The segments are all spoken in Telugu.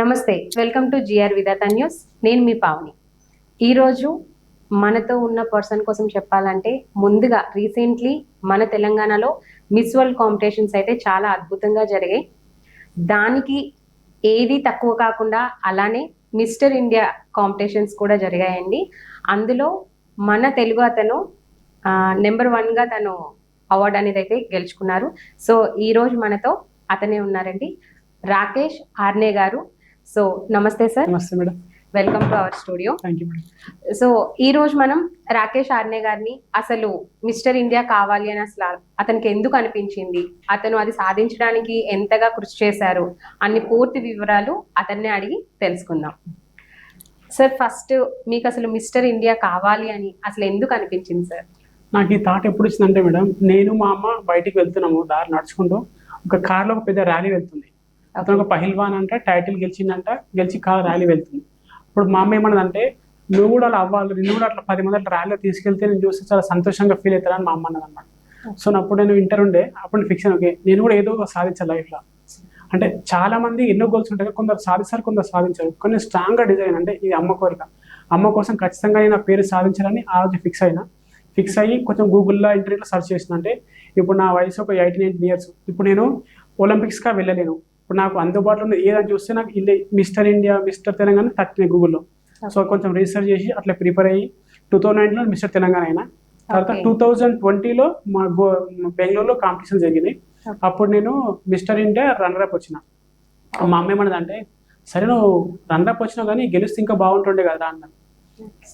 నమస్తే welcome to GR Vidhata news. నేను మీ పావని. ఈరోజు మనతో ఉన్న పర్సన్ కోసం చెప్పాలంటే ముందుగా రీసెంట్లీ మన తెలంగాణలో మిస్ వరల్డ్ కాంపిటీషన్స్ అయితే చాలా అద్భుతంగా జరిగాయి. దానికి ఏది తక్కువ కాకుండా అలానే మిస్టర్ ఇండియా కాంపిటీషన్స్ కూడా జరిగాయండి. అందులో మన తెలుగు అతను నెంబర్ వన్గా తను అవార్డు అనేది అయితే గెలుచుకున్నారు. సో ఈరోజు మనతో అతనే ఉన్నారండి. రాకేష్ ఆర్నే గారు. సో నమస్తే సార్. నమస్తే madam. Welcome to our studio so ఈ రోజు మనం రాకేష్ ఆర్నే గారిని అసలు మిస్టర్ ఇండియా కావాలి అని అసలు అతనికి ఎందుకు అనిపించింది? అతను అది సాధించడానికి ఎంతగా కృషి చేశారు? అన్ని పూర్తి వివరాలు అతన్నే అడిగి తెలుసుకుందాం. సార్ ఫస్ట్ మీకు అసలు మిస్టర్ ఇండియా కావాలి అని అసలు ఎందుకు అనిపించింది సార్? నాకు ఈ థాట్ ఎప్పుడు వచ్చిందంటే మేడం నేను మా అమ్మ బయటికి వెళ్తున్నాము దారి నడుచుకుంటూ ఒక కార్లో ఒక పెద్ద ర్యాలీ వెళ్తుంది. అతను ఒక పహిల్వాన్ అంట టైటిల్ గెలిచిందంట గెలిచి కార్ ర్యాలీ వెళ్తుంది. ఇప్పుడు మా అమ్మ ఏమన్నదంటే నువ్వు కూడా అలా అవ్వాలి నువ్వు కూడా అట్లా పది మంది అట్లా ర్యాలీలో తీసుకెళ్తే నేను చూస్తే చాలా సంతోషంగా ఫీల్ అవుతానని మా అమ్మ అన్నది అనమాట సో అప్పుడు నేను ఇంటర్ ఉండే అప్పుడు ఫిక్స్ ఓకే నేను కూడా ఏదో ఒక సాధించాలి లైఫ్లో అంటే చాలా మంది ఎన్నో గోల్స్ ఉంటాయి కదా, కొందరు సాధిస్తారు కొందరు సాధించారు. కొన్ని స్ట్రాంగ్గా డిజైన్ అంటే ఇది అమ్మ కోరిక. అమ్మ కోసం ఖచ్చితంగా నేను నా పేరు సాధించాలని ఆ రోజు ఫిక్స్ అయినా. ఫిక్స్ అయ్యి కొంచెం గూగుల్లో ఇంటర్నెట్లో సెర్చ్ చేసిన అంటే ఇప్పుడు నా వయసు ఒక ఎయిటీ నైన్టీన్ ఇయర్స్ ఇప్పుడు నేను ఒలింపిక్స్గా వెళ్ళలేను. ఇప్పుడు నాకు అందుబాటులో ఉన్న ఏదని చూస్తే నాకు ఇల్లే మిస్టర్ ఇండియా మిస్టర్ తెలంగాణ తట్టినాయి గూగుల్లో. సో కొంచెం రీసెర్చ్ చేసి అట్లా ప్రిపేర్ అయ్యి టూ థౌజండ్ నైన్టీన్లో మిస్టర్ తెలంగాణ అయినా తర్వాత. టూ థౌజండ్ ట్వంటీలో మా గో బెంగళూరులో కాంపిటీషన్ జరిగింది. అప్పుడు నేను మిస్టర్ ఇండియా రన్నర్ అప్ వచ్చిన. మా అమ్మ ఏమన్నదంటే సరే నువ్వు రన్నర్ అప్ వచ్చినావు కానీ గెలిస్తే ఇంకా బాగుంటుండే కదా అన్నాను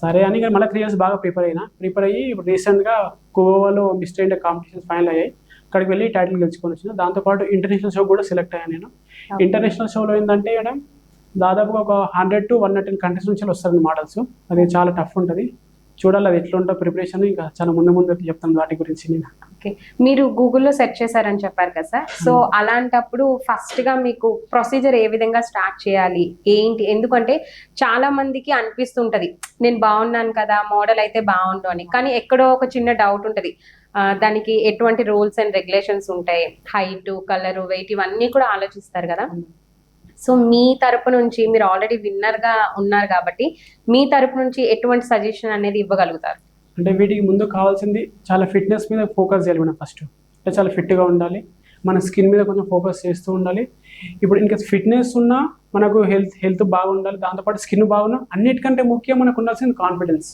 సరే అని మళ్ళీ త్రీ ఇయర్స్ బాగా ప్రిపేర్ అయినా. ప్రిపేర్ అయ్యి ఇప్పుడు రీసెంట్గా గోవాలో మిస్టర్ ఇండియా కాంపిటీషన్స్ ఫైనల్ అయ్యాయి. అక్కడికి వెళ్ళి టైటిల్ గెలుచుకొని వచ్చిన దాంతోపాటు ఇంటర్నేషనల్ షో కూడా సెలెక్ట్ అయ్యాను నేను. ఇంటర్నేషనల్ షోలో ఏంటంటే మేడం దాదాపుగా ఒక hundred to one ten countries నుంచి వస్తారు మోడల్స్ అది చాలా టఫ్ ఉంటుంది. చూడాలి అది ఎట్లా ఉంటుందో ప్రిపరేషన్ ఇంకా చాలా ముందు ముందు చెప్తాను వాటి గురించి నేను. ఓకే. మీరు గూగుల్లో సెర్చ్ చేశారని చెప్పారు కదా. సార్ సో అలాంటప్పుడు ఫస్ట్గా మీకు ప్రొసీజర్ ఏ విధంగా స్టార్ట్ చేయాలి? ఏంటి? ఎందుకంటే చాలా మందికి అనిపిస్తుంటది నేను బాగున్నాను కదా మోడల్ అయితే బాగుండు అని. కానీ ఎక్కడో ఒక చిన్న డౌట్ ఉంటది. దానికి ఎటువంటి రూల్స్ అండ్ రెగ్యులేషన్స్ ఉంటాయి. హైట్ కలర్ వెయిట్ ఇవన్నీ కూడా ఆలోచిస్తారు కదా. సో మీ తరపు నుంచి మీరు ఆల్రెడీ విన్నర్గా ఉన్నారు కాబట్టి మీ తరపు నుంచి ఎటువంటి సజెషన్ అనేది ఇవ్వగలుగుతారు? అంటే వీటికి ముందు కావాల్సింది చాలా ఫిట్నెస్ మీద ఫోకస్ చేయాలి మనం ఫస్ట్ అంటే చాలా ఫిట్గా ఉండాలి. మన స్కిన్ మీద కొంచెం ఫోకస్ చేస్తూ ఉండాలి. ఇప్పుడు ఇంకా ఫిట్నెస్ ఉన్నా మనకు హెల్త్ హెల్త్ బాగుండాలి. దాంతోపాటు స్కిన్ బాగున్నా అన్నిటికంటే ముఖ్యం మనకు ఉండాల్సింది కాన్ఫిడెన్స్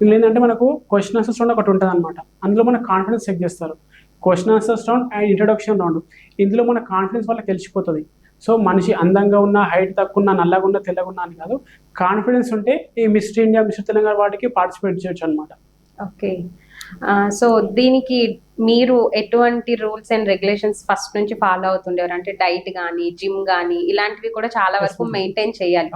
ఇందులో ఏంటంటే మనకు క్వశ్చన్ ఆన్సర్స్ రౌండ్ ఒకటి ఉంటుంది అనమాట అందులో మన కాన్ఫిడెన్స్ చెక్ చేస్తారు. Question answers round and introduction round ఇందులో మన కాన్ఫిడెన్స్ వల్ల తెలిసిపోతుంది. సో మనిషి అందంగా ఉన్న హైట్ తక్కువ నల్లగా ఉన్న తెల్లగా ఉన్న అని కాదు. కాన్ఫిడెన్స్ ఉంటే ఈ మిస్టర్ ఇండియా మిస్టర్ తెలంగాణ వాటికి పార్టిసిపేట్ చేయొచ్చు అనమాట ఓకే సో దీనికి మీరు ఎటువంటి రూల్స్ అండ్ రెగ్యులేషన్స్ ఫస్ట్ నుంచి ఫాలో అవుతుండేవారు? అంటే డైట్ కానీ జిమ్ కానీ ఇలాంటివి కూడా చాలా వరకు. మెయింటైన్ చేయాలి.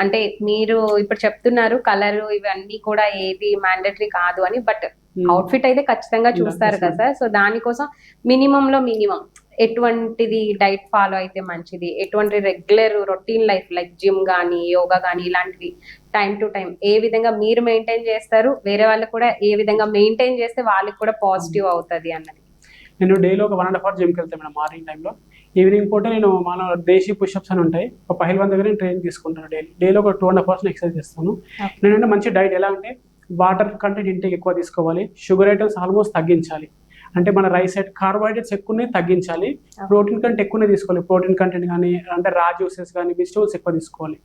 అంటే మీరు ఇప్పుడు చెప్తున్నారు కలర్ ఇవన్నీ కూడా ఏది మ్యాండటరీ కాదు అని బట్ అవుట్ఫిట్ అయితే ఖచ్చితంగా Yeah, చూస్తారు కదా సార్. సో దానికోసం మినిమం లో మినిమం ఎటువంటిది డైట్ ఫాలో అయితే మంచిది? ఎటువంటి regular routine life like gym కానీ యోగా కానీ ఇలాంటివి టైం టు టైం ఏ విధంగా మీరు మెయింటైన్ చేస్తారు? వేరే వాళ్ళు కూడా ఏ విధంగా మెయింటైన్ చేస్తే వాళ్ళకి కూడా పాజిటివ్ అవుతుంది అన్నది. నేను డైలీ ఒక వన్ అండ్ హాఫ్ అవర్ జిమ్కి వెళ్తాను మేడం మార్నింగ్ టైంలో. ఈవినింగ్ పూట నేను మన దేశీ పుషప్స్ అని ఉంటాయి. ఒక పహిల్వాన్ దగ్గర నేను ట్రైనింగ్ తీసుకుంటాను డైలీ. డైలీ ఒక two and half hours exercise చేస్తాను. నేనంటే మంచి డైట్ ఎలా అంటే వాటర్ కంటెంట్ ఇంటేక్ ఎక్కువ తీసుకోవాలి. షుగర్ ఐటమ్స్ ఆల్మోస్ట్ తగ్గించాలి. అంటే మన రైస్ ఐట్ కార్బోహైడ్రేట్స్ ఎక్కువనే తగ్గించాలి. ప్రోటీన్ కంటెంట్ ఎక్కువనే తీసుకోవాలి. ప్రోటీన్ కంటెంట్ కానీ అంటే రా జ్యూసెస్ కానీ వెజిటబుల్స్ ఎక్కువ తీసుకోవాలి.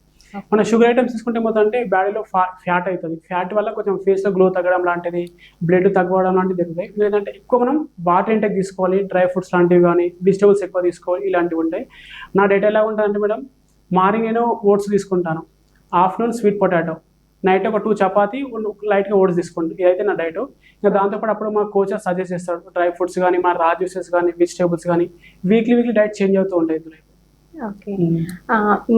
మన షుగర్ ఐటమ్స్ తీసుకుంటే ఏమవుతుంది అంటే బాడీలో ఫ్యాట్ అవుతుంది. ఫ్యాట్ వల్ల కొంచెం ఫేస్లో గ్లో తగ్గడం లాంటిది బ్లడ్ తగ్గడం లాంటివి జరుగుతాయి. లేదంటే ఎక్కువ మనం వాటర్ ఇంటెక్ తీసుకోవాలి డ్రై ఫ్రూట్స్ లాంటివి కానీ వెజిటబుల్స్ ఎక్కువ తీసుకోవాలి ఇలాంటివి ఉంటాయి. నా డేట్ ఎలా ఉంటుందంటే మేడం మార్నింగ్ నేను ఓట్స్ తీసుకుంటాను. ఆఫ్టర్నూన్ స్వీట్ పొటాటో నైట్ ఒక టూ చపాతి లైట్గా ఓట్స్ తీసుకుంటాను ఇదైతే నా డైట్ ఇంకా దాంతోపాటు అప్పుడు మా కోచెస్ సజెస్ట్ చేస్తాడు డ్రై ఫ్రూట్స్ కానీ మా రా జ్యూసెస్ కానీ వెజిటేబుల్స్ కానీ వీక్లీ వీక్లీ డైట్ చేంజ్ అవుతూ ఉంటాయి ఓకే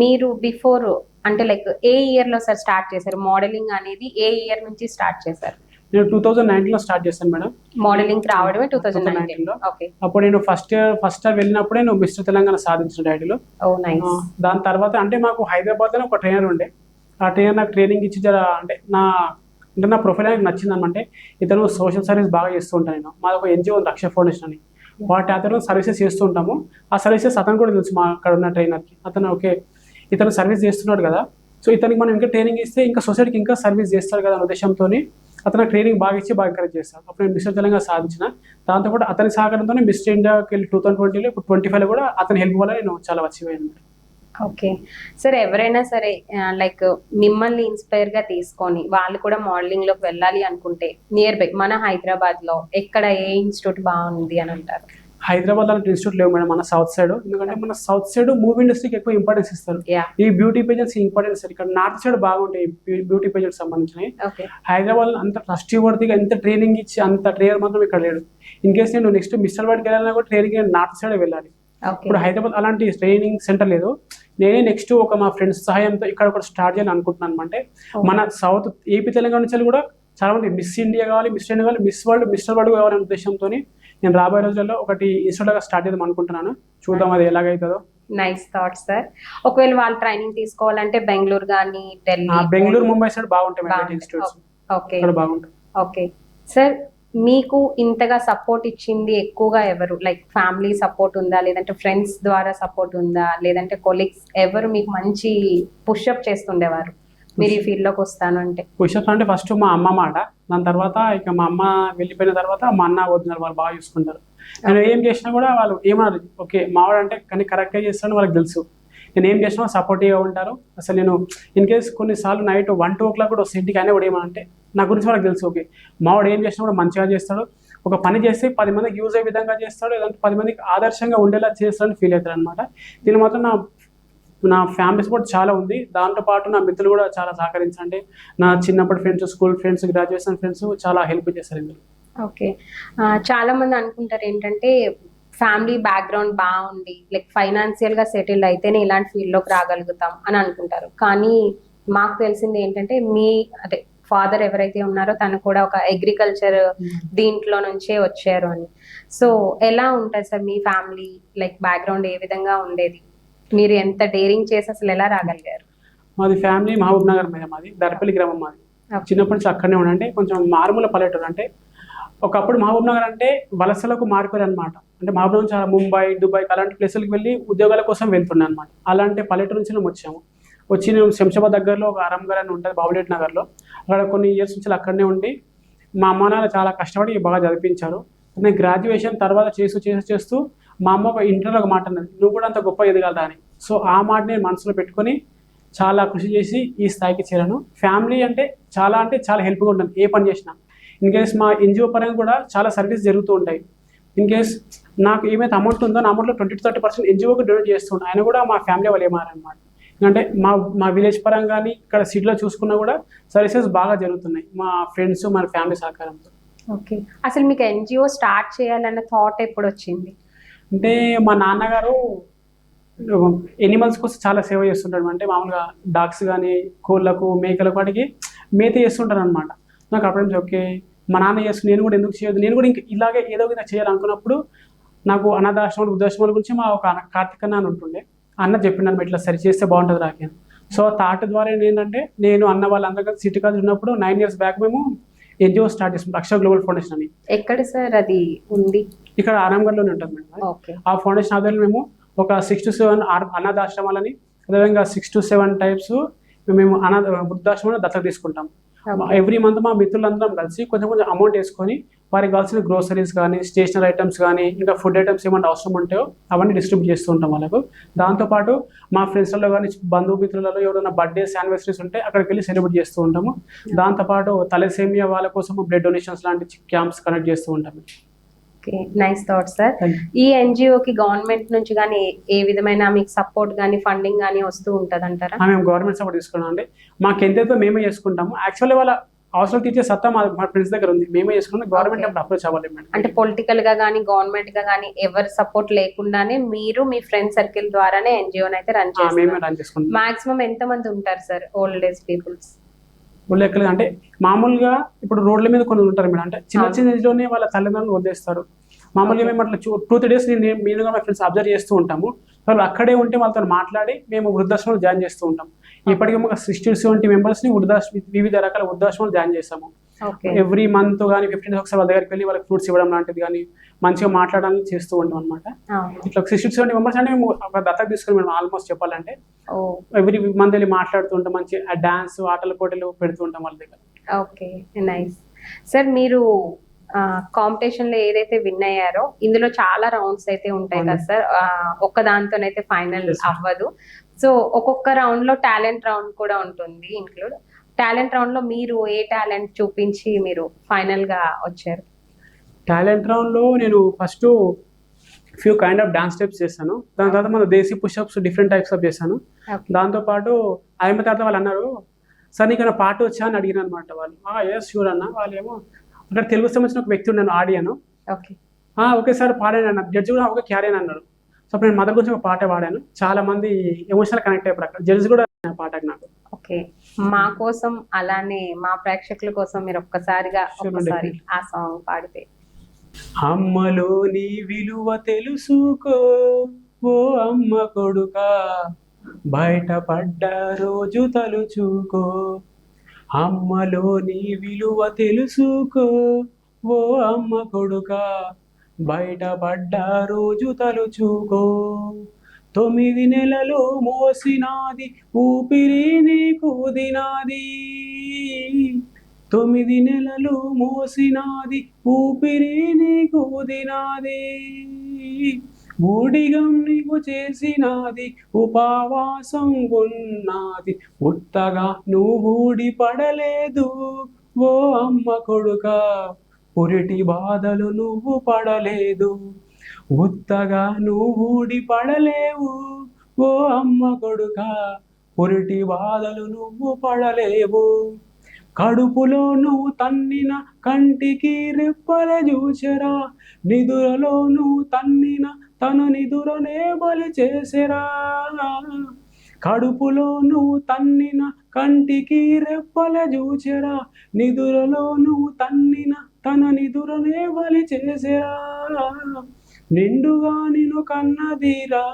మీరు బిఫోర్ అంటే లైక్ ఏ ఇయర్లో సార్ స్టార్ట్ చేశారు? మోడలింగ్ అనేది ఏ ఇయర్ నుంచి స్టార్ట్ చేశారు? నేను టూ థౌజండ్ నైన్టీన్లో స్టార్ట్ చేశాను మేడం. మోడలింగ్ రావడమే టూ థౌజండ్ 2019 నైన్టీన్లో. ఓకే అప్పుడు నేను ఫస్ట్ ఇయర్ ఫస్ట్ ఇయర్ వెళ్ళినప్పుడే నేను మిస్టర్ తెలంగాణ సాధించిన డైట్లో ఓ నైస్ దాని తర్వాత అంటే మాకు హైదరాబాద్లోనే ఒక ట్రైనర్ ఉండే. ఆ ట్రైనర్ నాకు ట్రైనింగ్ ఇచ్చి జర అంటే నా అంటే నా ప్రొఫైల్ నాకు నచ్చింది అనమాట ఇతను సోషల్ సర్వీస్ బాగా చేస్తూ ఉంటాను నేను మాది ఒక ఎన్జిఓ రక్ష ఫౌండేషన్ అని. వాటి అతను సర్వీసెస్ చేస్తూ ఉంటాము. ఆ సర్వీసెస్ అతను కూడా తెలుసు మా అక్కడ ఉన్న ట్రైనర్కి అతను ఓకే ఇతను సర్వీస్ చేస్తున్నాడు కదా. సో ఇతనికి మనం ఇంకా ట్రైనింగ్ ఇస్తే ఇంకా సొసైటీకి ఇంకా సర్వీస్ చేస్తాడు కదా అనే ఉద్దేశంతో అతను ట్రైనింగ్ బాగా ఇచ్చి బాగా ఎంకరేజ్ చేస్తాడు. అప్పుడు నేను మిస్టర్ తెలంగాణ సాధించిన. దాంతోపాటు అతని సహకారంతో మిస్టర్ ఇండియాకి వెళ్ళి టూ థౌసండ్ ట్వంటీలో ఇప్పుడు ట్వంటీ ఫైవ్లో కూడా అతని హెల్ప్ వల్ల నేను చాలా వచ్చిపోయాను ఓకే. సరే ఎవరైనా సరే లైక్ మిమ్మల్ని ఇన్స్పైర్గా తీసుకొని వాళ్ళు కూడా మోడలింగ్లోకి వెళ్ళాలి అనుకుంటే నియర్ బై మన హైదరాబాద్లో ఎక్కడ ఏ ఇన్స్టిట్యూట్ బాగుంది అని అంటారు? హైదరాబాద్ లాంటి ఇన్స్టిట్యూట్ లేవు మేడం మన సౌత్ సైడ్. ఎందుకంటే మన సౌత్ సైడ్ మూవీ ఇండస్ట్రీకి ఎక్కువ ఇంపార్టెన్స్ ఇస్తారు. ఈ బ్యూటీ పేజెంట్స్ ఇంపార్టెన్స్ ఇక్కడ నార్త్ సైడ్ బాగుంటాయి బ్యూటీ పేజెంట్స్ సంబంధించినవి. ఓకే. హైదరాబాద్ అంత ట్రస్టీ వర్తిగా ఎంత ట్రైనింగ్ ఇచ్చి అంత ట్రైనర్ మాత్రం ఇక్కడ లేడు. ఇన్ కేస్ నేను నెక్స్ట్ మిస్టర్ వరల్డ్కి వెళ్ళాలన్నా కూడా ట్రైనింగ్ నార్త్ సైడ్ వెళ్ళాలి. ఇప్పుడు హైదరాబాద్ అలాంటి ట్రైనింగ్ సెంటర్ లేదు. నేనే నెక్స్ట్ ఒక మా ఫ్రెండ్స్ సహాయంతో ఇక్కడ ఒకటి స్టార్ట్ చేయాలని అనుకుంటున్నాను. అంటే మన సౌత్ ఏపీ తెలంగాణ నుంచి కూడా చాలా మంది మిస్ ఇండియా కావాలి మిస్ ఇండియా కావాలి మిస్ వరల్డ్ మిస్టర్ వరల్డ్ కావాలనే ఉద్దేశంతో నేను రాబోయే రోజుల్లో ఒకటి ఇన్స్టిట్యూట్ స్టార్ట్ చేద్దాం అనుకుంటున్నాను. చూద్దాం అది ఎలాగైతుందో. నైస్ థాట్ సార్ ఒకవేళ వాళ్ళు ట్రైనింగ్ తీసుకోవాలంటే బెంగళూరు కానీ ఢిల్లీ బెంగళూరు ముంబై సైడ్ బాగుంటాయి ఓకే. ఓకే. సార్ మీకు ఇంతగా సపోర్ట్ ఇచ్చింది ఎక్కువగా ఎవరు? లైక్ ఫ్యామిలీ సపోర్ట్ ఉందా? లేదంటే ఫ్రెండ్స్ ద్వారా సపోర్ట్ ఉందా? లేదంటే కొలీగ్స్ ఎవరు మీకు మంచి పుషప్ చేస్తుండేవారు? మీరు ఈ ఫీల్డ్లోకి వస్తాను అంటే. పుషప్స్ అంటే ఫస్ట్ మా అమ్మ మాట. దాని తర్వాత ఇక మా అమ్మ వెళ్ళిపోయిన తర్వాత మా అన్న వదినారు వాళ్ళు బాగా చూసుకుంటారు. నేను ఏం చేసినా కూడా వాళ్ళు ఏమన్నారు? ఓకే మావాడు అంటే కానీ కరెక్ట్గా చేస్తాడని వాళ్ళకి తెలుసు. నేను ఏం చేసినా సపోర్టివ్గా ఉంటారు. అసలు నేను ఇన్ కేస్ కొన్నిసార్లు night one two o'clock కూడా వస్తే ఇంటికి అయినా కూడా ఏమంటే నా గురించి వాళ్ళకి తెలుసు ఓకే మావాడు ఏం చేసినా కూడా మంచిగా చేస్తాడు. ఒక పని చేస్తే పది మందికి యూజ్ అయ్యే విధంగా చేస్తాడు లేదంటే పది మందికి ఆదర్శంగా ఉండేలా చేస్తాడని ఫీల్ అవుతాడు అనమాట దీని మాత్రం నా నా ఫ్యామిలీ సపోర్ట్ చాలా ఉంది. దాంతో పాటు నా మిత్రులు కూడా చాలా సహకరించండి. నా చిన్నప్పటి friends school friends graduation friends చాలా హెల్ప్ చేస్తారు ఇందులో. ఓకే చాలామంది చాలా మంది అనుకుంటారు ఏంటంటే ఫ్యామిలీ బ్యాక్గ్రౌండ్ బాగుంది లైక్ ఫైనాన్షియల్గా సెటిల్ అయితేనే ఇలాంటి ఫీల్డ్లోకి రాగలుగుతాం అని అనుకుంటారు. కానీ మాకు తెలిసింది ఏంటంటే మీ అదే ఫాదర్ ఎవరైతే ఉన్నారో తను కూడా ఒక అగ్రికల్చర్ దీంట్లో నుంచే వచ్చారు అని. సో ఎలా ఉంటుంది సార్ మీ ఫ్యామిలీ లైక్ బ్యాక్గ్రౌండ్ ఏ విధంగా ఉండేది? మీరు ఎంత డేరింగ్ చేసి అసలు ఎలా రాగలిగారు? మాది ఫ్యామిలీ మహబూబ్ నగర్ మీద మాది దర్పల్లి గ్రామం మాది. చిన్నప్పటి నుంచి అక్కడనే ఉండండి కొంచెం మారుమూల పల్లెటూరు అంటే ఒకప్పుడు మహబూబ్ నగర్ అంటే వలసలకు మారిపోయారు అనమాట అంటే మహబూబ్ నగర్ చాలా ముంబై దుబాయ్ అలాంటి ప్లేసులకు వెళ్ళి ఉద్యోగాల కోసం వెళ్తున్నాను అనమాట అలాంటి పల్లెటూరు నుంచి మేము వచ్చాము. వచ్చి నేను శంషాబాద్ దగ్గరలో ఒక అరంగర్ అని ఉంటుంది బాబులేట్ నగర్లో. అక్కడ కొన్ని ఇయర్స్ నుంచి అక్కడనే ఉండి మా అమ్మ నాన్న చాలా కష్టపడి బాగా చదివించారు. నేను గ్రాడ్యుయేషన్ తర్వాత చేస్తూ చేస్తూ చేస్తూ మా అమ్మ ఒక ఇంటర్లో ఒక మాట అన్నది నువ్వు కూడా అంత గొప్ప ఎదగలదా అని. సో ఆ మాట నేను మనసులో పెట్టుకొని చాలా కృషి చేసి ఈ స్థాయికి చేరాను. ఫ్యామిలీ అంటే చాలా అంటే చాలా హెల్ప్గా ఉంటుంది ఏ పని చేసినా. ఇన్ కేస్ మా ఎన్జిఓ పరంగా కూడా చాలా సర్వీస్ జరుగుతూ ఉంటాయి. ఇన్ కేస్ నాకు ఏమైతే అమౌంట్ ఉందో నా అమౌంట్లో ట్వంటీ థర్టీ పర్సెంట్ ఎన్జిఓకి డొనేట్ చేస్తుండే ఆయన కూడా మా ఫ్యామిలీ వాళ్ళు ఏమారనమాట. ఎందుకంటే మా మా విలేజ్ పరంగా కానీ ఇక్కడ సిటీలో చూసుకున్నా కూడా సర్వీసెస్ బాగా జరుగుతున్నాయి. మా ఫ్రెండ్స్ మన ఫ్యామిలీ సహకారంతో. ఓకే అసలు మీకు ఎన్జిఓ స్టార్ట్ చేయాలన్న థాట్ ఎప్పుడు వచ్చింది? అంటే మా నాన్నగారు ఎనిమల్స్ కోసం చాలా సేవ చేస్తుంటాడు. అంటే మామూలుగా డాగ్స్ కానీ కోళ్ళకు మేకలకు వాటికి మేత చేస్తుంటారు అనమాట నాకు అప్పుడు నుంచి ఓకే మా నాన్న చేస్తు నేను కూడా ఎందుకు చేయొద్దు? నేను కూడా ఇంకా ఇలాగే ఏదో విధంగా చేయాలనుకున్నప్పుడు నాకు అనాథాశ్రమాలు వృద్ధాశ్రమాల గురించి మా ఒక కార్తీక్ అన్న అని ఉంటుండే. అన్న చెప్పిండు ఇట్లా సరి చేస్తే బాగుంటుంది రాకి అని సో థాట్ ద్వారా ఏంటంటే నేను అన్న వాళ్ళందరూ కలిసి సిటీ కాలేజ్ ఉన్నప్పుడు నైన్ ఇయర్స్ బ్యాక్ మేము ఎన్జిఓ స్టార్ట్ చేసాం అక్షర గ్లోబల్ ఫౌండేషన్ అని. ఎక్కడ సార్ అది ఉంది? ఇక్కడ ఆరాంగఢ్లోనే ఉంటుంది మేడం ఆ ఫౌండేషన్ ఆధ్వర్యంలో మేము ఒక సిక్స్ టు సెవెన్ అనాథాశ్రమాలని అదేవిధంగా సిక్స్ టు సెవెన్ టైప్స్ మేము అనాథ వృద్ధాశ్రమాన్ని దత్తత తీసుకుంటాం. ఎవ్రీ మంత్ మా మిత్రులందరం కలిసి కొంచెం కొంచెం అమౌంట్ వేసుకొని వారికి కావాల్సిన గ్రోసరీస్ కానీ స్టేషనరీ ఐటమ్స్ కానీ ఇంకా ఫుడ్ ఐటమ్స్ ఏమైనా అవసరం ఉంటాయో అవన్నీ డిస్ట్రిబ్యూట్ చేస్తూ ఉంటాం వాళ్ళకు. దాంతోపాటు మా ఫ్రెండ్స్లలో కానీ బంధువు మిత్రులలో ఎవరైనా బర్త్డేస్ యానివర్సరీస్ ఉంటే అక్కడికి వెళ్ళి సెలబ్రేట్ చేస్తూ ఉంటాము. దాంతోపాటు తలసేమియా వాళ్ళ కోసం బ్లడ్ డొనేషన్స్ లాంటి క్యాంప్స్ కండక్ట్ చేస్తూ ఉంటాము. Okay nice thought sir. ఈ ఎన్జిఓకి గవర్నమెంట్ నుంచి కానీ ఏ విధమైన మీకు సపోర్ట్ కానీ ఫండింగ్ కానీ వస్తూ ఉంటది అంటారా మేము గవర్నమెంట్ సపోర్ట్ తీసుకున్నాం అండి. మాకు ఎంతైతే మేమే చేసుకుంటాము యాక్చువల్లీ వాళ్ళ అవసరం తీర్చే సత్తా మా ఫ్రెండ్స్ దగ్గర ఉంది. మేమే చేసుకున్నాం గవర్నమెంట్. అప్పుడు అప్రోచ్ అవ్వాలి అంటే పొలిటికల్గా కానీ గవర్నమెంట్గా కానీ ఎవరి సపోర్ట్ లేకుండానే మీరు మీ ఫ్రెండ్ సర్కిల్ ద్వారానే ఎన్జిఓని అయితే రన్ చేసుకుంటాం మాక్సిమం ఎంత మంది ఉంటారు సార్ ఓల్డ్ ఏజ్ పీపుల్స్ ఎక్కడ అంటే మామూలుగా ఇప్పుడు రోడ్ల మీద కొన్ని ఉంటారు మేడం. అంటే చిన్న. చిన్న ఏజ్లోనే వాళ్ళ తల్లిదండ్రులు వదిలేస్తారు. మామూలుగా మేము అట్లా టూ త్రీ డేస్ నేను మీరుగా మా ఫ్రెండ్స్ అబ్జర్వ్ చేస్తూ ఉంటాము. వాళ్ళు అక్కడే ఉంటే వాళ్ళతో మాట్లాడి మేము వృద్ధాశ్రమంలో జాయిన్ చేస్తూ ఉంటాం. ఇప్పటికీ ఒక సిక్స్టీ సెవెంటీ మెంబర్స్ని వృద్ధాశ్ర వివిధ రకాల వృద్ధాశ్రమాలు జాయిన్ చేస్తాము ఎవ్రీ మంత్ కానీ ఫిఫ్టీన్ ఒకసారి వాళ్ళ దగ్గరికి వెళ్ళి వాళ్ళకి ఫ్రూట్స్ ఇవ్వడం లాంటిది కానీ మంచిగా మాట్లాడడానికి చేస్తూ ఉంటాం అనమాట ఇట్లా సిక్స్టీ సెవెంటీ మెంబర్స్ అంటే మేము ఒక దత్తత తీసుకుని మేడం ఆల్మోస్ట్ చెప్పాలంటే ఎవ్రీ మంత్ వెళ్ళి మాట్లాడుతూ ఉంటాం మంచి డాన్స్ ఆటల పోటీలు పెడుతూ ఉంటాం వాళ్ళ దగ్గర. Okay nice. సార్ మీరు కాంపిటీషన్లో ఏదైతే విన్ అయ్యారో ఇందులో చాలా రౌండ్స్ అయితే ఉంటాయి కదా. సార్. ఒక్క దాంతోనైతే ఫైనల్. అవ్వదు. సో ఒక్కొక్క రౌండ్లో టాలెంట్ రౌండ్ కూడా ఉంటుంది ఇంక్లూడ్. టాలెంట్ రౌండ్లో మీరు ఏ టాలెంట్ చూపించి మీరు ఫైనల్గా వచ్చారు? టాలెంట్ రౌండ్లో నేను first few kind of dance steps చేస్తాను దాని తర్వాత మన desi pushups different types of చేశాను. Okay. దాంతోపాటు అయిన తర్వాత వాళ్ళు అన్నారు సార్ నీకు పాట వచ్చా? అని అడిగిన అనమాట వాళ్ళు. ఎస్ షూర్ అన్న. వాళ్ళు ఏమో అక్కడ తెలుగు సంబంధించిన ఒక వ్యక్తి ఉన్నాను ఆడియను. ఓకే. ఓకే సార్ పాడాను అన్న. జడ్జి కూడా ఒక క్యారియన్ అన్నాడు. సో అప్పుడు నేను మదర్ గురించి ఒక పాట పాడాను. చాలా మంది ఎమోషనల్ కనెక్ట్ అయిపోయారు అక్కడ. జడ్జి కూడా పాటకి నాకు. ఓకే. మా కోసం అలానే మా ప్రేక్షకుల కోసం మీరు ఒక్కసారిగా definitely. ఆ సాంగ్ పాడితే. అమ్మలో నీ విలువ తెలుసుకో ఓ అమ్మ కొడుక. బయటపడ్డ రోజు తలుచుకో అమ్మలో నీ విలువ తెలుసుకో ఓ అమ్మ కొడుక. బయటపడ్డ రోజు తలుచుకో తొమ్మిది నెలలు మోసినాది ఊపిరి నీకు దినాది తొమ్మిది నెలలు మోసినాది ఊపిరి నీకు దినాది ఊడిగం నీకు చేసినాది ఉపవాసం ఉన్నది. ఉత్తగా నువ్వు పడలేదు ఓ అమ్మ కొడుక. పురిటి బాధలు నువ్వు పడలేదు ఉత్తగా నువ్వు పడలేవు ఓ అమ్మ కొడుక. పురిటి బాధలు నువ్వు పడలేవు. కడుపులో నువ్వు తన్నిన కంటికి రెప్పల చూచెరా. నిదురలో నువ్వు తన్నిన తను నిధులనే బలి చేసెరా. కడుపులో నువ్వు తన్నిన కంటికి రెప్పల చూచెరా. నిదురలో నువ్వు తన్నిన తన నిధులనే బలి చేసెరా. నిండుగా నిన్ను కన్నదీరా.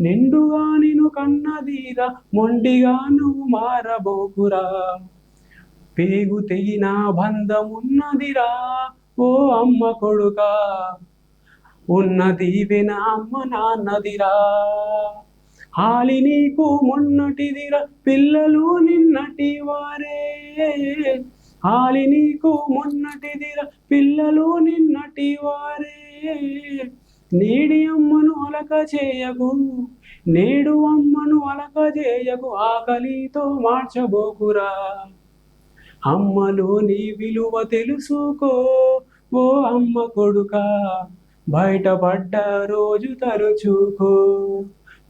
నిండుగా నిన్ను కన్నదీరా. మొండిగా నువ్వు మారబోకురా. పేగు తెగిన బంధమున్నదిరా ఓ అమ్మ కొడుక. ఉన్నది విన అమ్మ నాన్నదిరా. హాలి నీకు మొన్నటిదిరా పిల్లలు నిన్నటి వారే. హాలి నీకు మొన్నటిదిరా పిల్లలు నిన్నటి వారే. నేడి అమ్మను అలక చేయకు నేడు అమ్మను అలక చేయకు ఆకలితో మార్చబోకురా. అమ్మలోని విలువ తెలుసుకో ఓ అమ్మ కొడుక. బయటపడ్డ రోజు తలుచుకో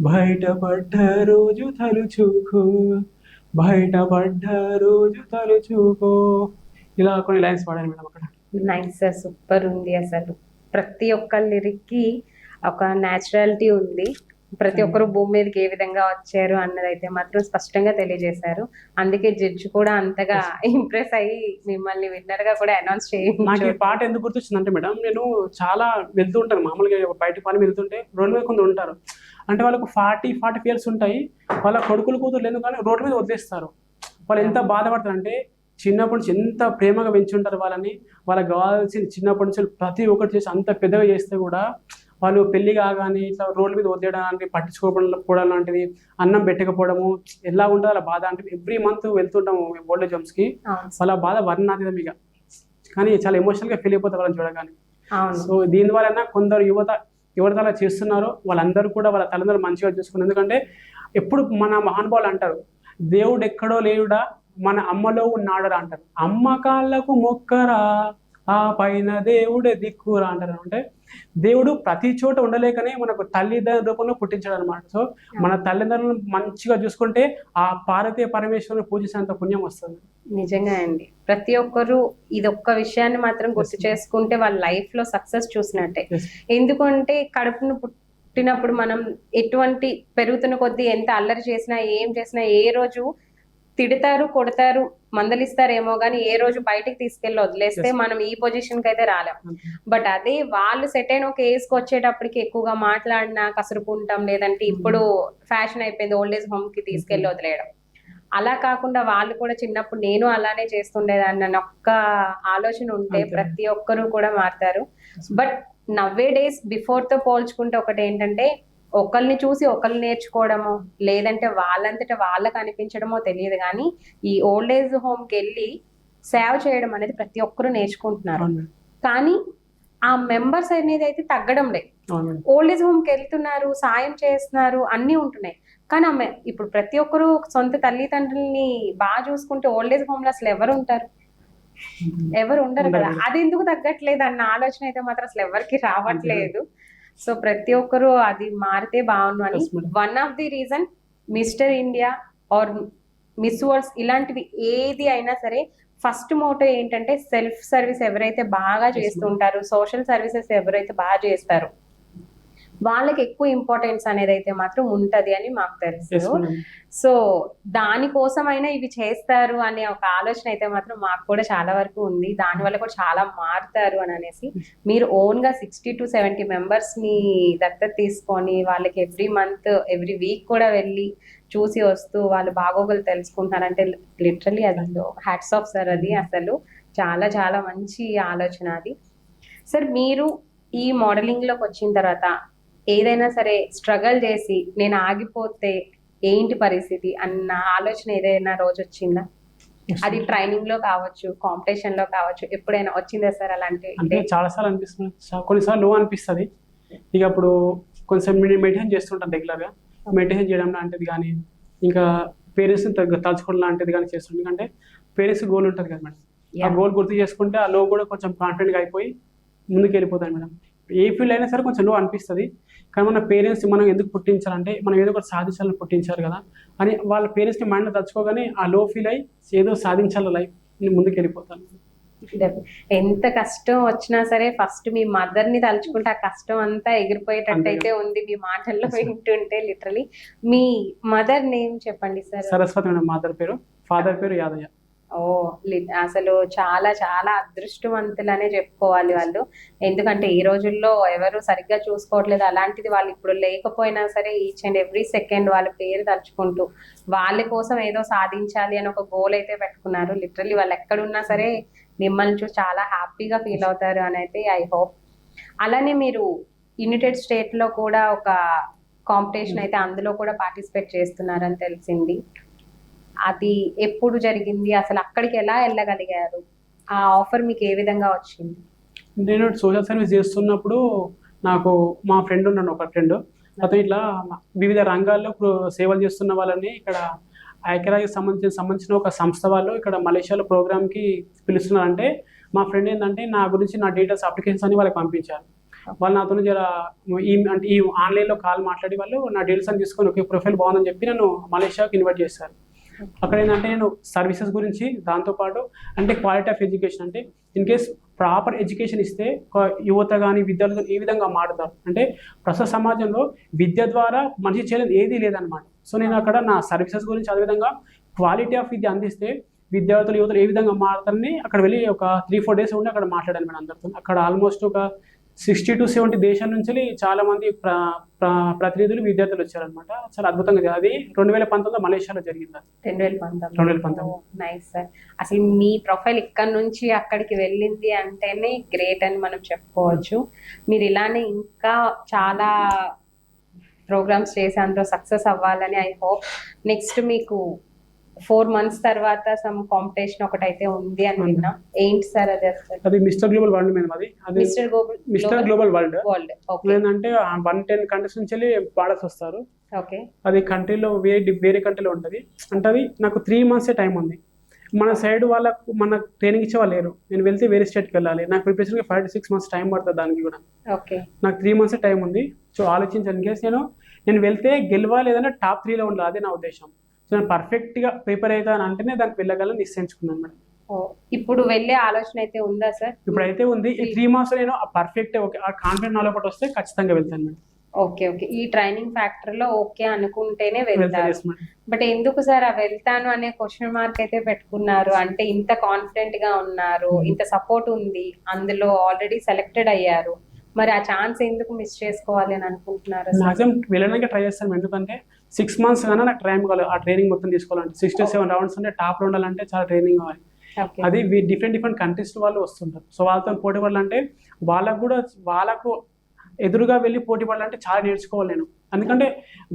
బయటపడ్డ రోజు తలుచుకో బయటపడ్డ రోజు తలుచుకో. ఇలా కొన్ని లైన్స్ పాడాను మేడం అక్కడ. నైస్ సార్ సూపర్ ఉంది అసలు. ప్రతి ఒక్క లిరిక్కి ఒక న్యాచురాలిటీ ఉంది. ప్రతి ఒక్కరు భూమి మీదకి ఏ విధంగా వచ్చారు అన్నది అయితే మాత్రం స్పష్టంగా తెలియజేశారు. అందుకే జడ్జి కూడా అంతగా ఇంప్రెస్ అయ్యి మిమ్మల్ని విన్నర్గా కూడా అనౌన్స్ నాకు ఈ పాట ఎందుకు గుర్తొచ్చిందంటే మేడం నేను చాలా వెళ్తూ ఉంటాను. మామూలుగా బయట పని వెళ్తుంటే రోడ్డు మీద కొంత ఉంటారు. అంటే వాళ్ళకు ఫార్టీ ఫార్టీ ఇయర్స్ ఉంటాయి. వాళ్ళ కొడుకులు కూతురు ఎందుకు కానీ రోడ్డు మీద వదిలేస్తారు. వాళ్ళు ఎంత బాధపడతారు అంటే చిన్నప్పటి నుంచి ఎంత ప్రేమగా పెంచుంటారు వాళ్ళని. వాళ్ళకి కావాల్సిన చిన్నప్పటి నుంచి ప్రతి ఒక్కటి చేసి అంత పెద్దగా చేస్తే కూడా వాళ్ళు పెళ్ళి కాగానే ఇట్లా రోడ్ల మీద వదిలేయడానికి పట్టించుకోకపోవడం లాంటిది అన్నం పెట్టకపోవడము ఎలా ఉంటుందో అలా బాధ అంటే ఎవ్రీ మంత్ వెళ్తుంటాము ఓల్డేజ్ హోమ్స్కి అవును. వాళ్ళ బాధ వర్ణాతీతం ఇక. కానీ చాలా ఎమోషనల్గా ఫీల్ అయిపోతారు వాళ్ళని చూడగానే. సో దీని వలన కొందరు యువత ఎవరితో అలా చేస్తున్నారో వాళ్ళందరూ కూడా వాళ్ళ తల్లిదండ్రులు మంచిగా చూసుకున్నారు ఎందుకంటే ఎప్పుడు మన మహానుభావులు అంటారు దేవుడు ఎక్కడో లేవుడా మన అమ్మలో ఉన్నాడరా అంటారు. అమ్మ కాళ్ళకు మొక్కరా ఆ పైన దేవుడే దిక్కురా అంటారు. అంటే దేవుడు ప్రతి చోట ఉండలేకనే మనకు తల్లిదండ్రుల రూపంలో పుట్టించాడు అనమాట సో మన తల్లిదండ్రులను మంచిగా చూసుకుంటే ఆ పార్వతీయ పరమేశ్వరుని పూజించేంత పుణ్యం వస్తుంది. నిజంగా అండి. ప్రతి ఒక్కరు ఇది ఒక్క విషయాన్ని మాత్రం గుర్తు చేసుకుంటే వాళ్ళ లైఫ్లో సక్సెస్ చూసినట్టే. ఎందుకంటే కడుపును పుట్టినప్పుడు మనం ఎటువంటి పెరుగుతున్న కొద్దీ ఎంత అల్లరి చేసినా ఏం చేసినా ఏ రోజు తిడతారు కొడతారు మందలిస్తారేమో కానీ ఏ రోజు బయటికి తీసుకెళ్ళి వదిలేస్తే. మనం ఈ పొజిషన్కి అయితే రాలేం. బట్ అదే వాళ్ళు సెట్ అయిన ఒక ఏజ్కి వచ్చేటప్పటికి ఎక్కువగా మాట్లాడినా కసురుకుంటాం లేదంటే ఇప్పుడు ఫ్యాషన్ అయిపోయింది ఓల్డ్ ఏజ్ హోమ్కి తీసుకెళ్ళి వదిలేయడం. అలా కాకుండా వాళ్ళు కూడా చిన్నప్పుడు నేను అలానే చేస్తుండేదాన్ని అన్న ఒక్క ఆలోచన ఉంటే. ప్రతి ఒక్కరూ కూడా మారుతారు. బట్ నవ్వే డేస్ బిఫోర్తో పోల్చుకుంటే ఒకటి ఏంటంటే ఒకరిని చూసి ఒకరిని నేర్చుకోవడమో లేదంటే వాళ్ళంతటా వాళ్ళకి అనిపించడమో తెలియదు కానీ ఈ ఓల్డ్ ఏజ్ హోమ్కి వెళ్ళి సేవ చేయడం అనేది ప్రతి ఒక్కరూ నేర్చుకుంటున్నారు. కానీ ఆ మెంబర్స్ అనేది అయితే తగ్గడం లేదు. ఓల్డ్ ఏజ్ హోమ్కి వెళ్తున్నారు సాయం చేస్తున్నారు అన్నీ ఉంటున్నాయి. కానీ ఆమె ఇప్పుడు ప్రతి ఒక్కరూ సొంత తల్లిదండ్రుల్ని బాగా చూసుకుంటే ఓల్డ్ ఏజ్ హోమ్లో అసలు ఎవరు ఉంటారు? ఎవరు ఉండరు కదా. అది ఎందుకు తగ్గట్లేదు అన్న ఆలోచన అయితే మాత్రం అసలు ఎవరికి రావట్లేదు. సో ప్రతి ఒక్కరూ అది మారితే బాగుండు అని. One of the reason Mister India or Miss Worlds ఇలాంటివి ఏది అయినా సరే ఫస్ట్ మోటో ఏంటంటే సెల్ఫ్ సర్వీస్ ఎవరైతే బాగా చేస్తుంటారు సోషల్ సర్వీసెస్ ఎవరైతే బాగా చేస్తారు. వాళ్ళకి ఎక్కువ ఇంపార్టెన్స్ అనేది అయితే మాత్రం ఉంటది అని మాకు తెలుసు. సో దానికోసమైనా ఇవి చేస్తారు అనే ఒక ఆలోచన అయితే మాత్రం మాకు కూడా చాలా వరకు ఉంది. దాని వల్ల కూడా చాలా మారుతారు అని అనేసి మీరు ఓన్గా సిక్స్టీ టు సెవెంటీ మెంబర్స్ని దత్తత తీసుకొని వాళ్ళకి ఎవ్రీ మంత్ ఎవ్రీ వీక్ కూడా వెళ్ళి చూసి వస్తూ వాళ్ళు బాగోగులు తెలుసుకుంటున్నారంటే లిటరలీ అది హ్యాట్స్ ఆఫ్ సార్ అది అసలు. చాలా చాలా మంచి ఆలోచన అది. సార్ మీరు ఈ మోడలింగ్లోకి వచ్చిన తర్వాత ఏదైనా సరే స్ట్రగల్ చేసి నేను ఆగిపోతే ఏంటి పరిస్థితి అన్న ఆలోచన ఏదైనా రోజు వచ్చిందా? అది ట్రైనింగ్లో కావచ్చు కాంపిటీషన్లో కావచ్చు ఎప్పుడైనా వచ్చిందా సార్ అలాంటి అంటే చాలా సార్లు అనిపిస్తుంది. కొన్నిసార్లు లో అనిపిస్తుంది. ఇక అప్పుడు కొంచెం మెడిటేషన్ చేస్తుంటాను రెగ్యులర్గా. మెడిటేషన్ చేయడం లాంటిది కానీ ఇంకా పేరెంట్స్ని తగ్గ తలుచుకోవడం లాంటిది కానీ చేస్తుంటాం. ఎందుకంటే పేరెంట్స్ గోల్ ఉంటుంది కదా మేడం. ఆ. గోల్ గుర్తు చేసుకుంటే ఆ లో కూడా కొంచెం కాన్ఫిడెంట్గా అయిపోయి ముందుకు వెళ్ళిపోతాను మేడం. ఏ ఫీల్డ్ అయినా సరే కొంచెం లో అనిపిస్తుంది. కానీ మన పేరెంట్స్ మనం ఎందుకు పుట్టించాలంటే మనం ఏదో ఒకటి సాధించాలని పుట్టించారు కదా. అని వాళ్ళ పేరెంట్స్ని మైండ్లో తలుచుకోగానే ఆ లో ఫీల్ అయ్యి ఏదో సాధించాలి లైఫ్ నేను ముందుకు వెళ్ళిపోతాను ఎంత కష్టం వచ్చినా సరే ఫస్ట్ మీ మదర్ని తలుచుకుంటే ఆ కష్టం అంతా ఎగిరిపోయేటట్టు అయితే ఉంది మీ మాటల్లో వింటుంటే లిటరలీ మీ మదర్ నేమ్ చెప్పండి సార్ సరస్వతి మాదర్ పేరు. ఫాదర్ పేరు యాదయ్య. ఓ అసలు చాలా చాలా అదృష్టవంతులనే చెప్పుకోవాలి వాళ్ళు. ఎందుకంటే ఈ రోజుల్లో ఎవరు సరిగ్గా చూసుకోవట్లేదు. అలాంటిది వాళ్ళు ఇప్పుడు లేకపోయినా సరే ఈచ్ అండ్ ఎవ్రీ సెకండ్ వాళ్ళ పేరు తలుచుకుంటూ వాళ్ళ కోసం ఏదో సాధించాలి అని ఒక గోల్ అయితే పెట్టుకున్నారు. లిటరలీ వాళ్ళు ఎక్కడున్నా సరే మిమ్మల్ని చూసి చాలా హ్యాపీగా ఫీల్ అవుతారు అని అయితే ఐ హోప్. అలానే మీరు యునైటెడ్ స్టేట్లో కూడా ఒక కాంపిటీషన్ అయితే అందులో కూడా పార్టిసిపేట్ చేస్తున్నారని తెలిసింది. అది ఎప్పుడు జరిగింది? అసలు అక్కడికి ఎలా వెళ్ళగలిగారు? ఆ ఆఫర్ మీకు ఏ విధంగా వచ్చింది? నేను సోషల్ సర్వీస్ చేస్తున్నప్పుడు నాకు మా ఫ్రెండ్ ఉన్నాడు ఒక ఫ్రెండ్. అతను ఇట్లా వివిధ రంగాల్లో సేవలు చేస్తున్న వాళ్ళని ఇక్కడ ఐక్యరాజ్యకి సంబంధించిన సంబంధించిన ఒక సంస్థ వాళ్ళు ఇక్కడ మలేషియాలో ప్రోగ్రామ్కి పిలుస్తున్నారంటే మా ఫ్రెండ్ ఏంటంటే నా గురించి నా డీటెయిల్స్ అప్లికేషన్స్ అన్ని వాళ్ళకి పంపించారు. వాళ్ళు నాతో జర ఈ అంటే ఈ ఆన్లైన్లో కాల్ మాట్లాడి వాళ్ళు నా డీటెయిల్స్ అని తీసుకొని ఒకే ప్రొఫైల్ బాగుందని చెప్పి నన్ను మలేషియాకి ఇన్వైట్ చేశారు. అక్కడ ఏంటంటే నేను సర్వీసెస్ గురించి దాంతోపాటు అంటే క్వాలిటీ ఆఫ్ ఎడ్యుకేషన్ అంటే ఇన్ కేస్ ప్రాపర్ ఎడ్యుకేషన్ ఇస్తే యువత కానీ విద్యార్థులు ఏ విధంగా మారుతారు. అంటే ప్రస్తుత సమాజంలో విద్య ద్వారా మనిషి చేయలేదు ఏదీ లేదనమాట సో నేను అక్కడ నా సర్వీసెస్ గురించి అదేవిధంగా క్వాలిటీ ఆఫ్ విద్య అందిస్తే విద్యార్థులు యువతలు ఏ విధంగా మారుతారని అక్కడ వెళ్ళి ఒక త్రీ ఫోర్ డేస్ ఉండి అక్కడ మాట్లాడాను మేడం అందరితో అక్కడ ఆల్మోస్ట్ ఒక సిక్స్టీ టు సెవెంటీ దేశాల నుంచి చాలా మంది ప్ర ప్ర- ప్రతినిధులు విద్యార్థులు వచ్చారనమాట చాలా అద్భుతంగా. అది రెండు వేల పంతొమ్మిది మలేషియాలో జరిగింది. రెండు వేల రెండు వేల పంతొమ్మిది. నైస్ సార్ అసలు మీ ప్రొఫైల్ ఇక్కడ నుంచి అక్కడికి వెళ్ళింది అంటేనే గ్రేట్ అని మనం చెప్పుకోవచ్చు మీరు ఇలానే ఇంకా చాలా ప్రోగ్రామ్స్ చేసి అందులో సక్సెస్ అవ్వాలని ఐ హోప్ నెక్స్ట్ మీకు ఫోర్ మంత్స్ తర్వాత సమ్ కాంపిటీషన్ ఒకటైతే ఉంది అని ఉంది. విన్నాం. ఏంటి సార్ అది అసలు? అది మిస్టర్ గ్లోబల్ వరల్డ్ మేడం అది. అది Mister Global Mister Global World. World okay. ఏంటంటే వన్ టెన్ కంట్రీస్ నుంచి వెళ్ళి పాడర్స్ వస్తారు. ఓకే. అది కంట్రీలో వేరే వేరే కంట్రీలో ఉంటుంది. అంటే అది నాకు త్రీ మంత్సే టైం ఉంది. మన సైడ్ వాళ్ళకు మన ట్రైనింగ్ ఇచ్చే వాళ్ళు లేరు. నేను వెళ్తే వేరే స్టేట్కి వెళ్ళాలి. నాకు ప్రిపరేషన్కి five to six months time పడుతుంది దానికి కూడా. ఓకే. నాకు త్రీ మంత్స్ టైం ఉంది. సో ఆలోచించాను కేసు నేను నేను వెళ్తే గెలవాలి ఏదైనా టాప్ త్రీలో ఉండాలి. అదే నా ఉద్దేశం. సో నేను పర్ఫెక్ట్గా ప్రిపేర్ అవుతాను అంటేనే దానికి వెళ్ళగలని నిశ్చయించుకున్నాను మేడం. ఇప్పుడు వెళ్ళే ఆలోచన అయితే ఉందా సార్? ఇప్పుడైతే ఉంది. ఈ త్రీ మంత్స్ నేను పర్ఫెక్ట్ ఓకే ఆ కాన్ఫిడెంట్ నాలో ఒకటి వస్తే ఖచ్చితంగా వెళ్తాను మేడం. Okay okay. ఈ ట్రైనింగ్ ఫ్యాక్టర్లో ఓకే అనుకుంటేనే వెళ్తాను వెళ్తారు. బట్ ఎందుకు సార్ ఆ వెళ్తాను అనే క్వశ్చన్ మార్క్ అయితే పెట్టుకున్నారు? అంటే ఇంత కాన్ఫిడెంట్గా ఉన్నారు Hmm. ఇంత సపోర్ట్ ఉంది అందులో ఆల్రెడీ సెలెక్టెడ్ అయ్యారు. మరి ఆ ఛాన్స్ ఎందుకు మిస్ చేసుకోవాలి అని అనుకుంటున్నారు వెళ్ళడానికి ట్రై చేస్తాను ఎందుకంటే సిక్స్ మంత్స్ కానీ నాకు టైం కావాలి. ఆ ట్రైనింగ్ మొత్తం తీసుకోవాలంటే సిక్స్ టు సెవెన్ రౌండ్స్ అంటే టాప్ ఉండాలంటే చాలా ట్రైనింగ్ కావాలి. అది డిఫరెంట్ డిఫరెంట్ కంట్రీస్ వాళ్ళు వస్తుంటారు. సో వాళ్ళతో పోటీ పడాలంటే వాళ్ళకు కూడా వాళ్ళకు ఎదురుగా వెళ్ళి పోటీ పడాలంటే చాలా నేర్చుకోవాలి నేను. ఎందుకంటే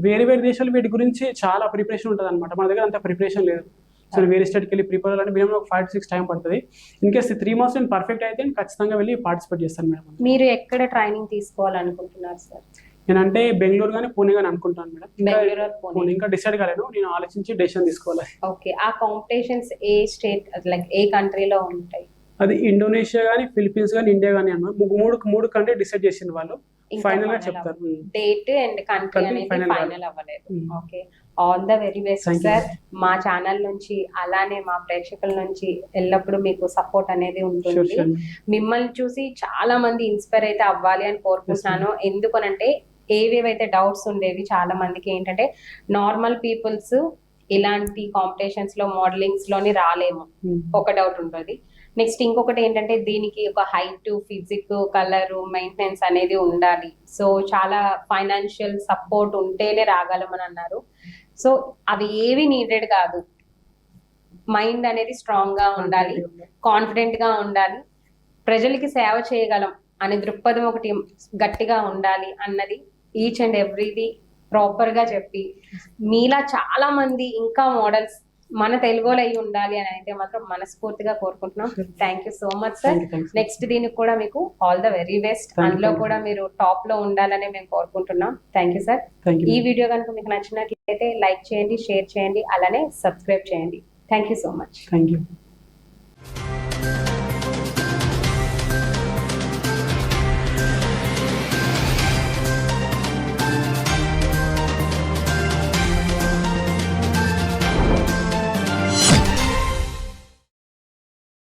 వేరే వేరే దేశాలు వీటి గురించి చాలా ప్రిపరేషన్ ఉంటుంది అనమాట మన దగ్గర అంత ప్రిపరేషన్ లేదు. సో నేను వేరే స్టేట్కి వెళ్ళి ప్రిపేర్ అవ్వాలంటే మినిమం ఒక ఫైవ్ సిక్స్ టైం పడుతుంది. ఇన్ కేస్ త్రీ మంత్స్ నేను పర్ఫెక్ట్ అయితే ఖచ్చితంగా వెళ్ళి పార్టిసిపేట్ చేస్తాను మేడం. మీరు ఎక్కడ ట్రైనింగ్ తీసుకోవాలనుకుంటున్నారు సార్? నేనంటే బెంగళూరు కానీ పూణే కానీ అనుకుంటాను మేడం. ఇంకా డిసైడ్ కాలేను. నేను ఆలోచించి డెసిషన్ తీసుకోవాలి. ఓకే. ఆ కాంపిటీషన్స్ ఏ స్టేట్ లైక్ ఏ కంట్రీలో ఉంటాయి? అది ఇండోనేషియా కానీ ఫిలిపీన్స్ కానీ ఇండియా కానీ అన్నమాట మూడు మూడు కంట్రీ డిసైడ్ చేసింది వాళ్ళు. ఫైనల్గా చెప్తారు. డేట్ అండ్ కంట్రీ అనేది ఫైనల్ అవ్వలేదు. Mm. Okay. All the very best. Sir మా ఛానల్ నుంచి అలానే మా ప్రేక్షకుల నుంచి ఎల్లప్పుడూ మీకు సపోర్ట్ అనేది ఉంటుంది. మిమ్మల్ని చూసి చాలా మంది ఇన్స్పైర్ అయితే అవ్వాలి అని కోరుకుంటున్నాను. ఎందుకనంటే ఏవేవైతే డౌట్స్ ఉండేవి చాలా మందికి ఏంటంటే నార్మల్ పీపుల్స్ ఇలాంటి కాంపిటీషన్స్లో మోడలింగ్స్లోని రాలేము. ఒక డౌట్ ఉంటుంది. నెక్స్ట్ ఇంకొకటి ఏంటంటే దీనికి ఒక హైట్ ఫిజిక్ కలర్ మెయింటెనెన్స్ అనేది ఉండాలి. సో చాలా ఫైనాన్షియల్ సపోర్ట్ ఉంటేనే రాగలమని అన్నారు. సో అవి ఏవి నీడెడ్ కాదు. మైండ్ అనేది స్ట్రాంగ్గా ఉండాలి. కాన్ఫిడెంట్గా ఉండాలి. ప్రజలకి సేవ చేయగలం అనే దృక్పథం ఒకటి గట్టిగా ఉండాలి అన్నది ఈచ్ అండ్ ఎవ్రీది ప్రాపర్గా చెప్పి మీలా చాలా మంది ఇంకా మోడల్స్ మన తెలుగులో అయి ఉండాలి అని అయితే మాత్రం మనస్ఫూర్తిగా కోరుకుంటున్నాం. Thank you so much sir. Next దీనికి కూడా మీకు ఆల్ ద వెరీ బెస్ట్ అందులో. కూడా మీరు టాప్లో ఉండాలని మేము కోరుకుంటున్నాం. థ్యాంక్ యూ సార్ ఈ వీడియో కనుక మీకు నచ్చినట్లయితే లైక్ చేయండి షేర్ చేయండి అలానే సబ్స్క్రైబ్ చేయండి. Thank you so much thank you